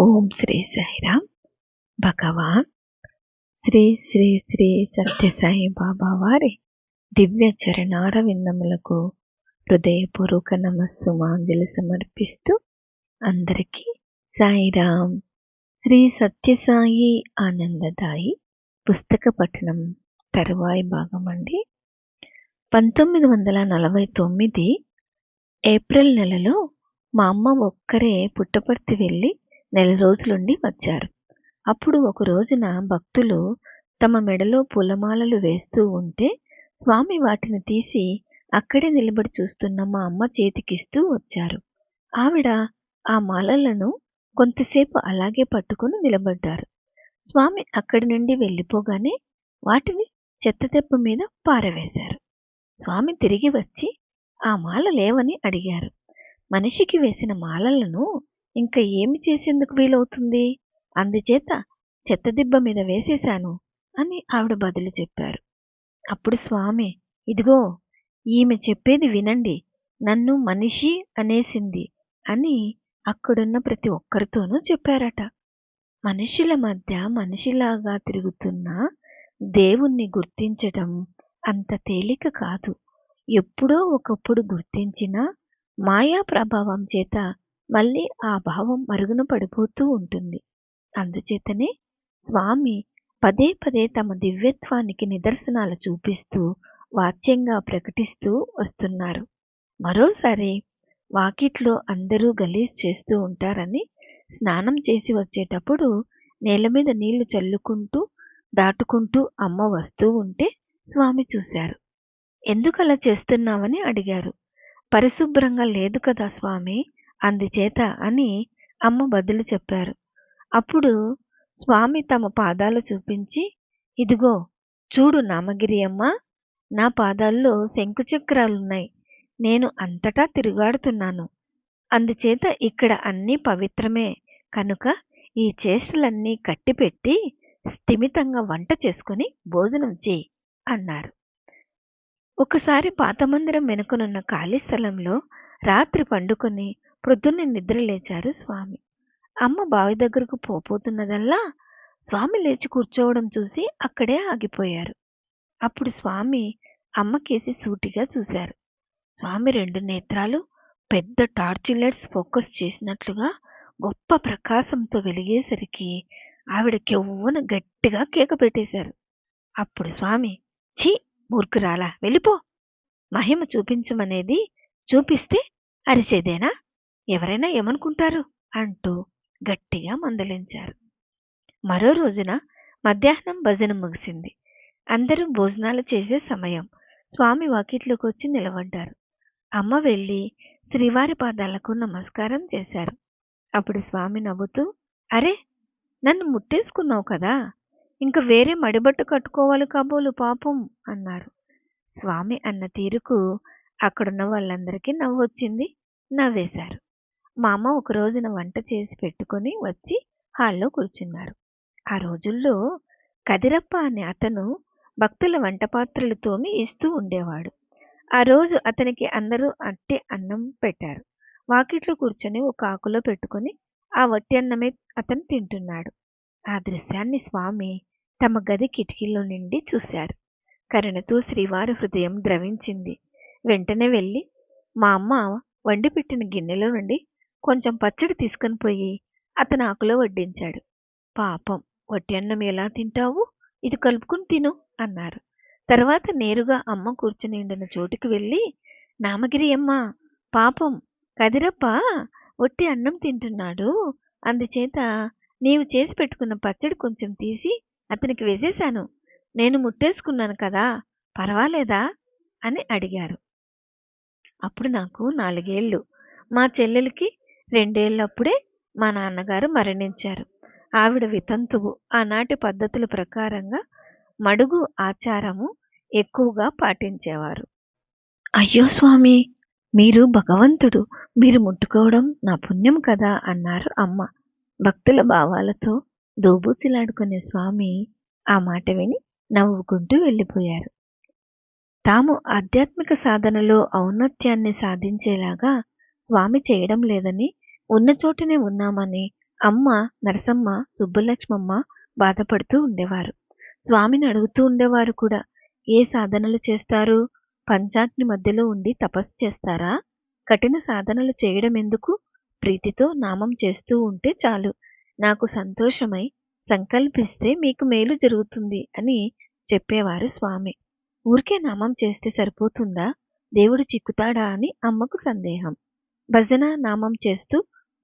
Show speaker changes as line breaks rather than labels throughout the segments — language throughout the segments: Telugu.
ఓం శ్రీ సాయిరామ్. భగవాన్. శ్రీ శ్రీ శ్రీ సత్యసాయి బాబా వారి దివ్య చరణార విందములకు హృదయపూర్వక నమస్సుమాంజలి సమర్పిస్తూ అందరికీ సాయిరామ్. శ్రీ సత్యసాయి ఆనందదాయి పుస్తక పఠనం తరువాయి భాగం అండి పంతొమ్మిది వందల నలభై తొమ్మిది ఏప్రిల్ నెలలో మా అమ్మ ఒక్కరే పుట్టపర్తి వెళ్ళి నెల రోజులుండి వచ్చారు. అప్పుడు ఒక రోజున భక్తులు తమ మెడలో పూలమాలలు వేస్తూ ఉంటే స్వామి వాటిని తీసి అక్కడే నిలబడి చూస్తున్న మా అమ్మ చేతికిస్తూ వచ్చారు. ఆవిడ ఆ మాలలను కొంతసేపు అలాగే పట్టుకుని నిలబడ్డారు. స్వామి అక్కడి నుండి వెళ్ళిపోగానే వాటిని చెత్తదెబ్బ మీద పారవేశారు. స్వామి తిరిగి వచ్చి ఆ మాల లేవని అడిగారు. మనిషికి వేసిన మాలలను ఇంకా ఏమి చేసేందుకు వీలవుతుంది? అందుచేత చెత్తదిబ్బ మీద వేసేశాను అని ఆవిడ బదులు చెప్పారు. అప్పుడు స్వామి ఇదిగో ఈమె చెప్పేది వినండి. నన్ను మనిషి అనేసింది అని అక్కడున్న ప్రతి ఒక్కరితోనూ చెప్పారట. మనుషుల మధ్య మనిషిలాగా తిరుగుతున్న దేవుణ్ణి గుర్తించటం అంత తేలిక కాదు. ఎప్పుడో ఒకప్పుడు గుర్తించినా మాయా ప్రభావం చేత మళ్ళీ ఆ భావం మరుగున పడిపోతూ ఉంటుంది. అందుచేతనే స్వామి పదే పదే తమ దివ్యత్వానికి నిదర్శనాలు చూపిస్తూ వాచ్యంగా ప్రకటిస్తూ వస్తున్నారు. మరోసారి వాకిట్లో అందరూ గలీజ్ చేస్తూ ఉంటారని స్నానం చేసి వచ్చేటప్పుడు నేల మీద నీళ్ళు చల్లుకుంటూ దాటుకుంటూ అమ్మ వస్తూ ఉంటే స్వామి చూశారు. ఎందుకు అలా చేస్తున్నావని అడిగారు. పరిశుభ్రంగా లేదు కదా స్వామి. అందుచేత అని అమ్మ బదులు చెప్పారు. అప్పుడు స్వామి తమ పాదాలు చూపించి ఇదిగో చూడు నామగిరి అమ్మ నా పాదాల్లో శంకుచక్రాలున్నాయి. నేను అంతటా తిరుగాడుతున్నాను. అందుచేత ఇక్కడ అన్నీ పవిత్రమే. కనుక ఈ చేష్టలన్నీ కట్టిపెట్టి స్థిమితంగా వంట చేసుకుని భోజనం చేయి అన్నారు. ఒకసారి పాత మందిరం వెనుకనున్న ఖాళీ స్థలంలో రాత్రి పండుకొని ప్రొద్దున్నే నిద్రలేచారు స్వామి. అమ్మ బావి దగ్గరకు పోపోతున్నదల్లా స్వామి లేచి కూర్చోవడం చూసి అక్కడే ఆగిపోయారు. అప్పుడు స్వామి అమ్మకేసి సూటిగా చూశారు. స్వామి రెండు నేత్రాలు పెద్ద టార్చ్ లైట్స్ ఫోకస్ చేసినట్లుగా గొప్ప ప్రకాశంతో వెలిగేసరికి ఆవిడ కెవ్వున గట్టిగా కేక పెట్టేశారు. అప్పుడు స్వామి ఛీ మూర్ఖురాలా వెళ్ళిపో. మహిమ చూపించమనేది చూపిస్తే అరిచేదేనా? ఎవరైనా ఏమనుకుంటారు? అంటూ గట్టిగా మందలించారు. మరో రోజున మధ్యాహ్నం భజన ముగిసింది. అందరూ భోజనాలు చేసే సమయం. స్వామి వాకిట్లోకి వచ్చి నిలబడ్డారు. అమ్మ వెళ్ళి శ్రీవారి పాదాలకు నమస్కారం చేశారు. అప్పుడు స్వామి నవ్వుతూ అరే నన్ను ముట్టేసుకున్నావు కదా? ఇంకా వేరే మడిబట్టు కట్టుకోవాలి కాబోలు పాపం అన్నారు. స్వామి అన్న తీరుకు అక్కడున్న వాళ్ళందరికీ నవ్వొచ్చింది. నవ్వేశారు. మా అమ్మ ఒక రోజున వంట చేసి పెట్టుకొని వచ్చి హాల్లో కూర్చున్నారు. ఆ రోజుల్లో కదిరప్ప అనే అతను భక్తుల వంట పాత్రలు తోమి ఇస్తూ ఉండేవాడు. ఆ రోజు అతనికి అందరూ అట్టి అన్నం పెట్టారు. వాకిట్లో కూర్చొని ఒక ఆకులో పెట్టుకొని ఆ వట్టి అన్నమే అతను తింటున్నాడు. ఆ దృశ్యాన్ని స్వామి తమ గది కిటికీలో నుండి చూశారు. కరుణతో శ్రీవారి హృదయం ద్రవించింది. వెంటనే వెళ్ళి మా అమ్మ వండి పెట్టిన గిన్నెలో నుండి కొంచెం పచ్చడి తీసుకొని పోయి అతను ఆకులో వడ్డించాడు. పాపం వట్టి అన్నం ఎలా తింటావు? ఇది కలుపుకుని తిను అన్నారు. తర్వాత నేరుగా అమ్మ కూర్చుని ఉండిన చోటుకి వెళ్ళి నామగిరి అమ్మ పాపం కదిరప్ప వట్టి అన్నం తింటున్నాడు. అందుచేత నీవు చేసి పెట్టుకున్న పచ్చడి కొంచెం తీసి అతనికి వేసేశాను. నేను ముట్టేసుకున్నాను కదా పర్వాలేదా? అని అడిగారు. అప్పుడు నాకు నాలుగేళ్ళు. మా చెల్లెలకి రెండేళ్ళప్పుడే మా నాన్నగారు మరణించారు. ఆవిడ వితంతువు. ఆనాటి పద్ధతుల ప్రకారంగా మడుగు ఆచారము ఎక్కువగా పాటించేవారు. అయ్యో స్వామి మీరు భగవంతుడు. మీరు ముట్టుకోవడం నా పుణ్యం కదా అన్నారు అమ్మ. భక్తుల భావాలతో దోబూచిలాడుకునే స్వామి ఆ మాట విని నవ్వుకుంటూ వెళ్ళిపోయారు. తాము ఆధ్యాత్మిక సాధనలో ఔన్నత్యాన్ని సాధించేలాగా స్వామి చేయడం లేదని ఉన్న చోటనే ఉన్నామని అమ్మ నరసమ్మ సుబ్బలక్ష్మమ్మ బాధపడుతూ ఉండేవారు. స్వామిని అడుగుతూ ఉండేవారు కూడా ఏ సాధనలు చేస్తారు? పంచాగ్ని మధ్యలో ఉండి తపస్సు చేస్తారా? కఠిన సాధనలు చేయడం ఎందుకు? ప్రీతితో నామం చేస్తూ ఉంటే చాలు. నాకు సంతోషమై సంకల్పిస్తే మీకు మేలు జరుగుతుంది అని చెప్పేవారు స్వామి. ఊరికే నామం చేస్తే సరిపోతుందా? దేవుడు చిక్కుతాడా అని అమ్మకు సందేహం. భజన నామం చేస్తూ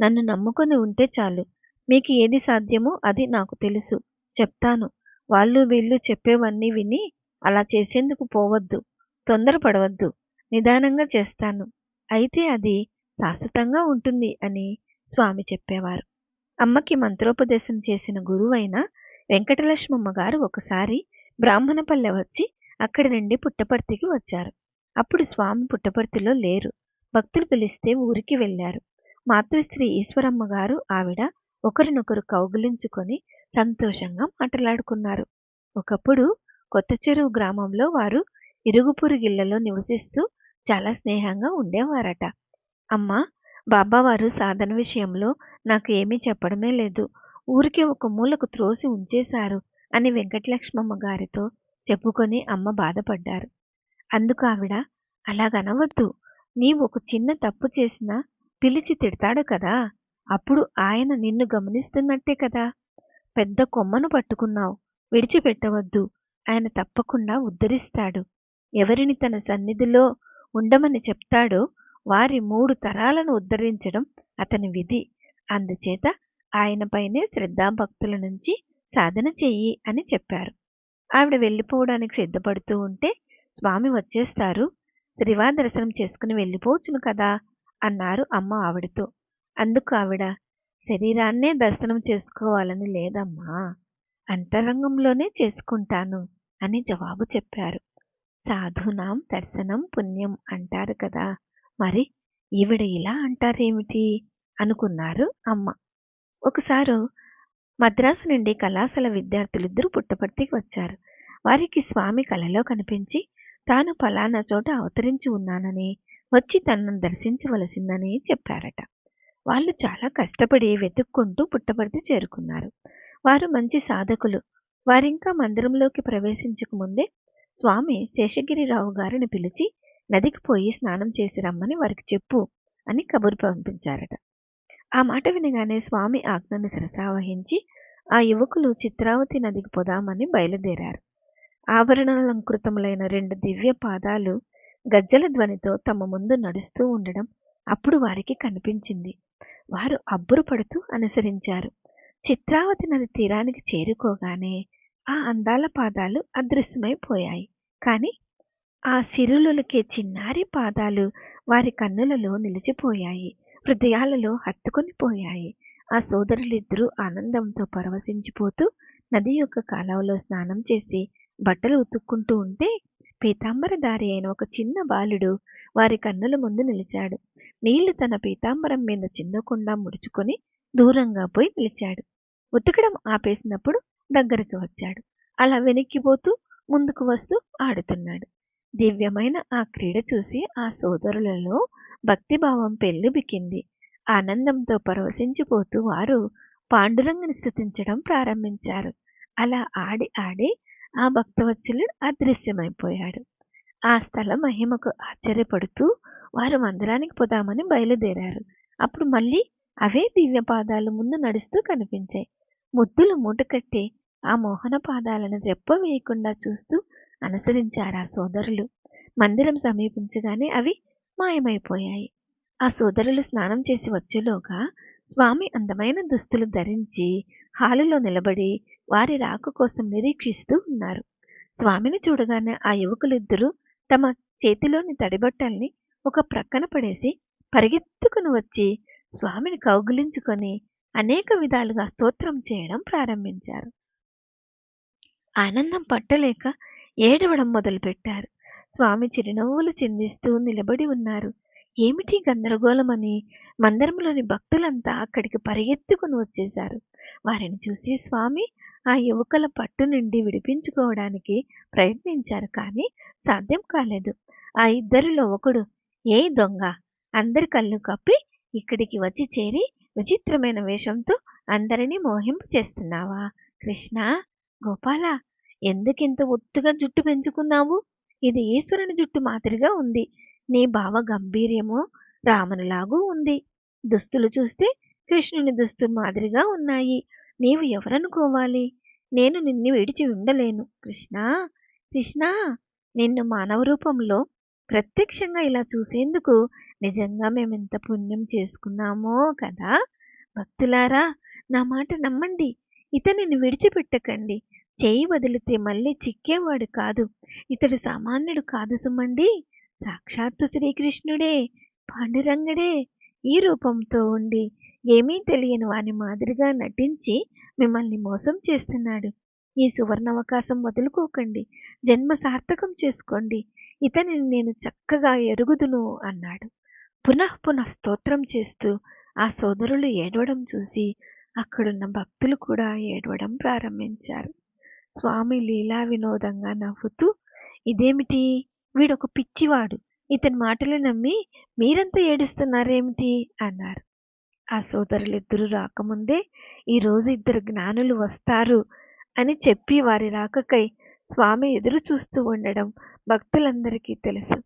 నన్ను నమ్ముకొని ఉంటే చాలు. మీకు ఏది సాధ్యమో అది నాకు తెలుసు. చెప్తాను. వాళ్ళు వీళ్ళు చెప్పేవన్నీ విని అలా చేసేందుకు పోవద్దు. తొందరపడవద్దు. నిదానంగా చేస్తాను. అయితే అది శాశ్వతంగా ఉంటుంది అని స్వామి చెప్పేవారు. అమ్మకి మంత్రోపదేశం చేసిన గురువైన వెంకటలక్ష్మమ్మ గారు ఒకసారి బ్రాహ్మణపల్లె వచ్చి అక్కడి నుండి పుట్టపర్తికి వచ్చారు. అప్పుడు స్వామి పుట్టపర్తిలో లేరు. భక్తులు పిలిస్తే ఊరికి వెళ్ళారు. మాతృశ్రీ ఈశ్వరమ్మ గారు ఆవిడ ఒకరినొకరు కౌగిలించుకొని సంతోషంగా మాట్లాడుకున్నారు. ఒకప్పుడు కొత్త చెరువు గ్రామంలో వారు ఇరుగుపురుగిళ్ళలో నివసిస్తూ చాలా స్నేహంగా ఉండేవారట. అమ్మా బాబావారు సాధన విషయంలో నాకు ఏమీ చెప్పడమే లేదు. ఊరికే ఒక మూలకు త్రోసి ఉంచేశారు అని వెంకటలక్ష్మమ్మ గారితో చెప్పుకొని అమ్మ బాధపడ్డారు. అందుకు ఆవిడ అలాగనవద్దు. నీవు ఒక చిన్న తప్పు చేసినా పిలిచి తిడతాడు కదా అప్పుడు ఆయన నిన్ను గమనిస్తున్నట్టే కదా. పెద్ద కొమ్మను పట్టుకున్నావు విడిచిపెట్టవద్దు ఆయన తప్పకుండా ఉద్ధరిస్తాడు. ఎవరిని తన సన్నిధిలో ఉండమని చెప్తాడో వారి మూడు తరాలను ఉద్ధరించడం అతని విధి. అందుచేత ఆయనపైనే శ్రద్ధాభక్తుల నుంచి సాధన చెయ్యి అని చెప్పారు. ఆవిడ వెళ్ళిపోవడానికి సిద్ధపడుతూ ఉంటే స్వామి వచ్చేస్తారు. శ్రీవా దర్శనం చేసుకుని వెళ్ళిపోవచ్చును కదా. అన్నారు అమ్మ ఆవిడతో. అందుకు ఆవిడ శరీరాన్నే దర్శనం చేసుకోవాలని లేదమ్మా అంతరంగంలోనే చేసుకుంటాను అని జవాబు చెప్పారు. సాధునాం దర్శనం పుణ్యం అంటారు కదా మరి ఈవిడ ఇలా అంటారేమిటి? అనుకున్నారు అమ్మ. ఒకసారి మద్రాసు నుండి కళాశాల విద్యార్థులిద్దరూ పుట్టపర్తికి వచ్చారు. వారికి స్వామి కలలో కనిపించి తాను ఫలానా చోట అవతరించి ఉన్నానని వచ్చి తనను దర్శించవలసిందని చెప్పారట. వాళ్ళు చాలా కష్టపడి వెతుక్కుంటూ పుట్టపర్తి చేరుకున్నారు. వారు మంచి సాధకులు. వారింకా మందిరంలోకి ప్రవేశించక ముందే స్వామి శేషగిరిరావు గారిని పిలిచి నదికి పోయి స్నానం చేసి రమ్మని వారికి చెప్పు అని కబురు పంపించారట. ఆ మాట వినగానే స్వామి ఆజ్ఞను శిరసావహించి ఆ యువకులు చిత్రావతి నదికి పోదామని బయలుదేరారు. ఆభరణాలంకృతములైన రెండు దివ్య పాదాలు గజ్జల ధ్వనితో తమ ముందు నడుస్తూ ఉండడం అప్పుడు వారికి కనిపించింది. వారు అబ్బురపడుతూ అనుసరించారు. చిత్రావతి నది తీరానికి చేరుకోగానే ఆ అందాల పాదాలు అదృశ్యమైపోయాయి కానీ ఆ సిరులులకే చిన్నారి పాదాలు వారి కన్నులలో నిలిచిపోయాయి. హృదయాలలో హత్తుకొని పోయాయి. ఆ సోదరులిద్దరూ ఆనందంతో పరవశించిపోతూ నది యొక్క కాలవలో స్నానం చేసి బట్టలు ఉతుక్కుంటూ ఉంటే పీతాంబరధారి అయిన ఒక చిన్న బాలుడు వారి కన్నుల ముందు నిలిచాడు. నీళ్ళు తన పీతాంబరం మీద చిన్నకుండా ముడుచుకొని దూరంగా పోయి నిలిచాడు. ఉతకడం ఆపేసినప్పుడు దగ్గరికి వచ్చాడు. అలా వెనక్కిపోతూ ముందుకు వస్తూ ఆడుతున్నాడు. దివ్యమైన ఆ క్రీడ చూసి ఆ సోదరులలో భక్తిభావం పెళ్ళిబికింది. ఆనందంతో పరవశించిపోతూ వారు పాండురంగని స్థుతించడం ప్రారంభించారు. అలా ఆడి ఆడి ఆ భక్తవత్సలుడు అదృశ్యమైపోయాడు. ఆ స్థల మహిమకు ఆశ్చర్యపడుతూ వారు మందిరానికి పోదామని బయలుదేరారు. అప్పుడు మళ్ళీ అవే దివ్య పాదాలు ముందు నడుస్తూ కనిపించాయి. ముద్దులు మూటకట్టి ఆ మోహన పాదాలను రెప్ప వేయకుండా చూస్తూ అనుసరించారు ఆ సోదరులు. మందిరం సమీపించగానే అవి మాయమైపోయాయి. ఆ సోదరులు స్నానం చేసి వచ్చేలోగా స్వామి అందమైన దుస్తులు ధరించి హాలులో నిలబడి వారి రాక కోసం నిరీక్షిస్తూ ఉన్నారు. స్వామిని చూడగానే ఆ యువకులిద్దరూ తమ చేతిలోని తడిబట్టల్ని ఒక ప్రక్కన పడేసి పరిగెత్తుకుని వచ్చి స్వామిని కౌగులించుకొని అనేక విధాలుగా స్తోత్రం చేయడం ప్రారంభించారు. ఆనందం పట్టలేక ఏడవడం మొదలుపెట్టారు. స్వామి చిరునవ్వులు చిందిస్తూ నిలబడి ఉన్నారు. ఏమిటి గందరగోళమని మందిరంలోని భక్తులంతా అక్కడికి పరిగెత్తుకుని వచ్చేశారు. వారిని చూసి స్వామి ఆ యువకుల పట్టు నుండి విడిపించుకోవడానికి ప్రయత్నించారు కానీ సాధ్యం కాలేదు. ఆ ఇద్దరిలో ఒకడు ఏ దొంగ? అందరి కళ్ళు కప్పి ఇక్కడికి వచ్చి చేరి విచిత్రమైన వేషంతో అందరినీ మోహింపు చేస్తున్నావా? కృష్ణ గోపాల ఎందుకింత ఒత్తుగా జుట్టు పెంచుకున్నావు? ఇది ఈశ్వరుని జుట్టు మాదిరిగా ఉంది. నీ భావ గంభీర్యము రామునిలాగూ ఉంది. దుస్తులు చూస్తే కృష్ణుని దుస్తు మాదిరిగా ఉన్నాయి. నీవు ఎవరనుకోవాలి? నేను నిన్ను విడిచి ఉండలేను. కృష్ణ! కృష్ణ! నిన్ను మానవ రూపంలో ప్రత్యక్షంగా ఇలా చూసేందుకు నిజంగా మేమెంత పుణ్యం చేసుకున్నామో కదా! భక్తులారా నా మాట నమ్మండి. ఇతనిని విడిచిపెట్టకండి. చేయి వదిలితే మళ్ళీ చిక్కేవాడు కాదు. ఇతడు సామాన్యుడు కాదు సుమండి. సాక్షాత్తు శ్రీకృష్ణుడే పాండురంగడే. ఈ రూపంతో ఉండి ఏమీ తెలియని వాని మాదిరిగా నటించి మిమ్మల్ని మోసం చేస్తున్నాడు. ఈ సువర్ణావకాశం వదులుకోకండి. జన్మ సార్థకం చేసుకోండి. ఇతనిని నేను చక్కగా ఎరుగుదును అన్నాడు. పునః పునః స్తోత్రం చేస్తూ ఆ సోదరులు ఏడవడం చూసి అక్కడున్న భక్తులు కూడా ఏడవడం ప్రారంభించారు. స్వామి లీలా వినోదంగా నవ్వుతూ ఇదేమిటి? వీడొక పిచ్చివాడు. ఇతని మాటలు నమ్మి మీరంతా ఏడుస్తున్నారేమిటి? అన్నారు. ఆ సోదరులిద్దరూ రాకముందే ఈరోజు ఇద్దరు జ్ఞానులు వస్తారు అని చెప్పి వారి రాకకై స్వామి ఎదురు చూస్తూ ఉండడం భక్తులందరికీ తెలుసు.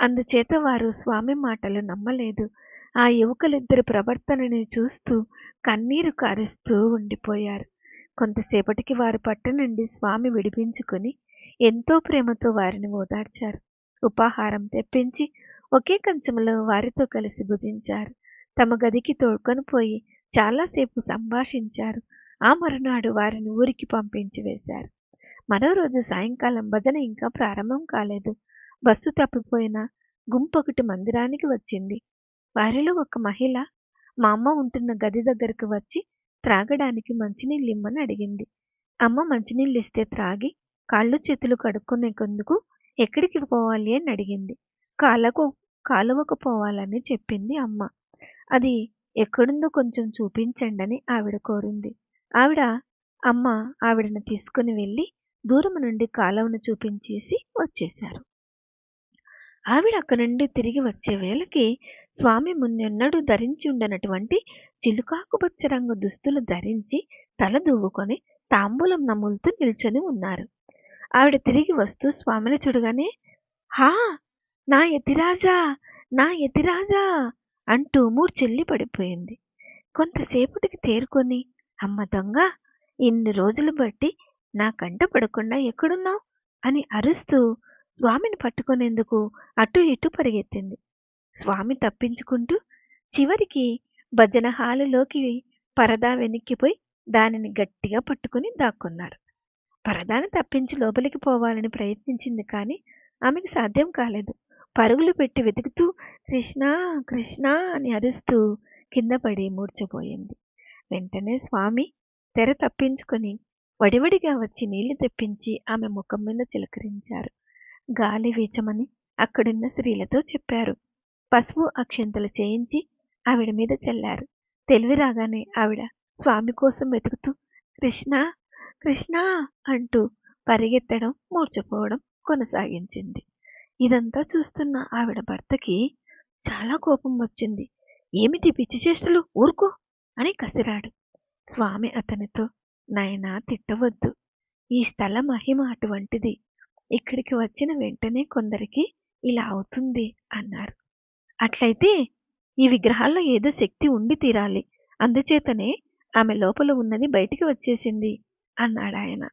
అందుచేత వారు స్వామి మాటలు నమ్మలేదు. ఆ యువకులిద్దరి ప్రవర్తనని చూస్తూ కన్నీరు కారుస్తూ ఉండిపోయారు. కొంతసేపటికి వారి పట్టు నుండి స్వామి విడిపించుకొని ఎంతో ప్రేమతో వారిని ఓదార్చారు. ఉపాహారం తెప్పించి ఒకే కంచంలో వారితో కలిసి భుజించారు. తమ గదికి తోడుకొని పోయి చాలాసేపు సంభాషించారు. ఆ మరునాడు వారిని ఊరికి పంపించి వేశారు. మరో రోజు సాయంకాలం భజన ఇంకా ప్రారంభం కాలేదు. బస్సు తప్పిపోయిన గుంపొకటి మందిరానికి వచ్చింది. వారిలో ఒక మహిళ మా అమ్మ ఉంటున్న గది దగ్గరకు వచ్చి త్రాగడానికి మంచినీళ్ళు ఇమ్మని అడిగింది. అమ్మ మంచినీళ్ళు ఇస్తే త్రాగి కాళ్ళు చేతులు కడుక్కునేందుకు ఎక్కడికి పోవాలి అని అడిగింది. కాలకు కాలువకు పోవాలని చెప్పింది అమ్మ. అది ఎక్కడుందో కొంచెం చూపించండి అని ఆవిడ కోరింది. ఆవిడ అమ్మ ఆవిడను తీసుకుని వెళ్ళి దూరం నుండి కాలువను చూపించేసి వచ్చేశారు. ఆవిడ అక్కడి నుండి తిరిగి వచ్చే వేళకి స్వామి మున్నెన్నడూ ధరించి ఉండనటువంటి చిలుకాకుపచ్చ రంగు దుస్తులు ధరించి తల దువ్వుకొని తాంబూలం నములుతూ నిల్చొని ఉన్నారు. ఆవిడ తిరిగి వస్తూ స్వామిని చూడగానే హా! నా యతిరాజా! నా యతిరాజా! అంటూ మూర్చెల్లి పడిపోయింది. కొంతసేపటికి తేరుకొని అమ్మ దొంగ ఇన్ని రోజులు బట్టి నా కంట పడకుండా ఎక్కడున్నావు? అని అరుస్తూ స్వామిని పట్టుకునేందుకు అటు ఇటు పరిగెత్తింది. స్వామి తప్పించుకుంటూ చివరికి భజన హాలులోకి పరదా వెనక్కిపోయి దానిని గట్టిగా పట్టుకుని దాక్కున్నారు. పరదాని తప్పించి లోపలికి పోవాలని ప్రయత్నించింది కానీ ఆమెకు సాధ్యం కాలేదు. పరుగులు పెట్టి వెతుకుతూ కృష్ణ కృష్ణ అని అరుస్తూ కింద పడి మూర్చపోయింది వెంటనే స్వామి తెర తప్పించుకొని వడివడిగా వచ్చి నీళ్ళు తెప్పించి ఆమె ముఖం మీద చిలకరించారు గాలి వీచమని అక్కడున్న స్త్రీలతో చెప్పారు. పసుపు అక్షంతలు చేయించి ఆవిడ మీద చల్లారు. తెలివి రాగానే ఆవిడ స్వామి కోసం వెతుకుతూ కృష్ణ కృష్ణ అంటూ పరిగెత్తడం మూర్చపోవడం కొనసాగించింది. ఇదంతా చూస్తున్న ఆవిడ భర్తకి చాలా కోపం వచ్చింది. ఏమిటి పిచ్చి చేష్టలు? ఊరుకో అని కసిరాడు. స్వామి అతనితో నాయనా తిట్టవద్దు. ఈ స్థల మహిమ అటువంటిది. ఇక్కడికి వచ్చిన వెంటనే కొందరికి ఇలా అవుతుంది అన్నారు. అట్లయితే ఈ విగ్రహాల్లో ఏదో శక్తి ఉండి తీరాలి. అందుచేతనే ఆమె లోపల ఉన్నది బయటికి వచ్చేసింది అన్నాడు ఆయన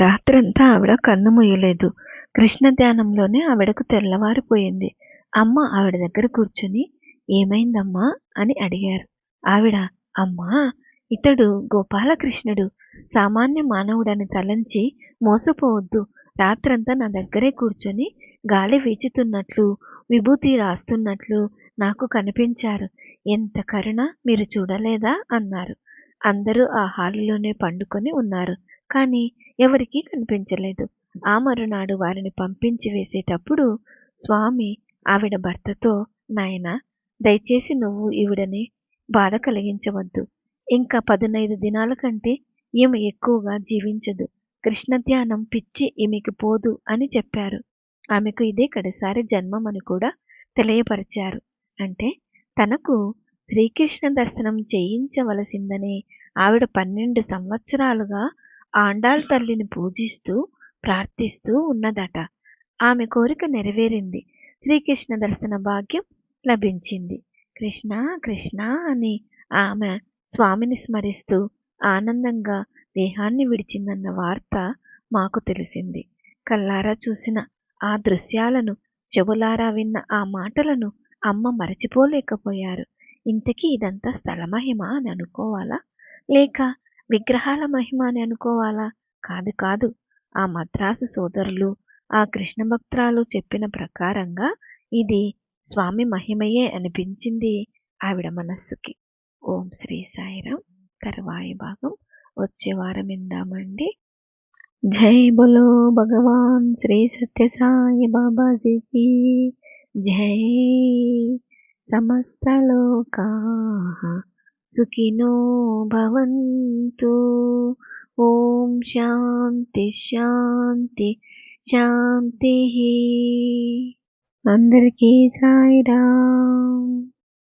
రాత్రంతా ఆవిడ కన్ను మూయలేదు. కృష్ణ ధ్యానంలోనే ఆవిడకు తెల్లవారిపోయింది. అమ్మ ఆవిడ దగ్గర కూర్చుని ఏమైందమ్మా? అని అడిగారు. ఆవిడ అమ్మా ఇతడు గోపాలకృష్ణుడు. సామాన్య మానవుడని తలంచి మోసపోవద్దు. రాత్రంతా నా దగ్గరే కూర్చొని గాలి వీచుతున్నట్లు విభూతి రాస్తున్నట్లు నాకు కనిపించారు. ఎంత కరుణ మీరు చూడలేదా? అన్నారు. అందరూ ఆ హాలులోనే పండుకొని ఉన్నారు. కానీ ఎవరికీ కనిపించలేదు. ఆ మరునాడు వారిని పంపించి వేసేటప్పుడు స్వామి ఆవిడ భర్తతో నాయన దయచేసి నువ్వు ఈవిడని బాధ కలిగించవద్దు. ఇంకా పదునైదు దినాల కంటే ఈమె ఎక్కువగా జీవించదు. కృష్ణ ధ్యానం పిచ్చి ఈమెకి పోదు అని చెప్పారు. ఆమెకు ఇదే కడసారి జన్మమని కూడా తెలియపరిచారు. అంటే తనకు శ్రీకృష్ణ దర్శనం చేయించవలసిందని ఆవిడ పన్నెండు సంవత్సరాలుగా ఆండాళ్ తల్లిని పూజిస్తూ ప్రార్థిస్తూ ఉన్నదట. ఆమె కోరిక నెరవేరింది. శ్రీకృష్ణ దర్శన భాగ్యం లభించింది. కృష్ణ కృష్ణ అని ఆమె స్వామిని స్మరిస్తూ ఆనందంగా దేహాన్ని విడిచిందన్న వార్త మాకు తెలిసింది. కల్లారా చూసిన ఆ దృశ్యాలను చెవులారా విన్న ఆ మాటలను అమ్మ మరచిపోలేకపోయారు. ఇంతకీ ఇదంతా స్థలమహిమ అని అనుకోవాలా? లేక విగ్రహాల మహిమ అని అనుకోవాలా? కాదు కాదు. ఆ మద్రాసు సోదరులు ఆ కృష్ణ భక్తురాలు చెప్పిన ప్రకారంగా ఇది స్వామి మహిమయే అనిపించింది ఆవిడ మనస్సుకి. ఓం శ్రీ సాయిరాం తర్వాయి భాగం. వచ్చే వారం ఇందామండి జై బలో భగవాన్ శ్రీ సత్య సాయి బాబాజీకి. జై సమస్తలోకా సుఖినో భవంతు ఓం శాంతి శాంతి శాంతి అందరికీ సాయిరామ్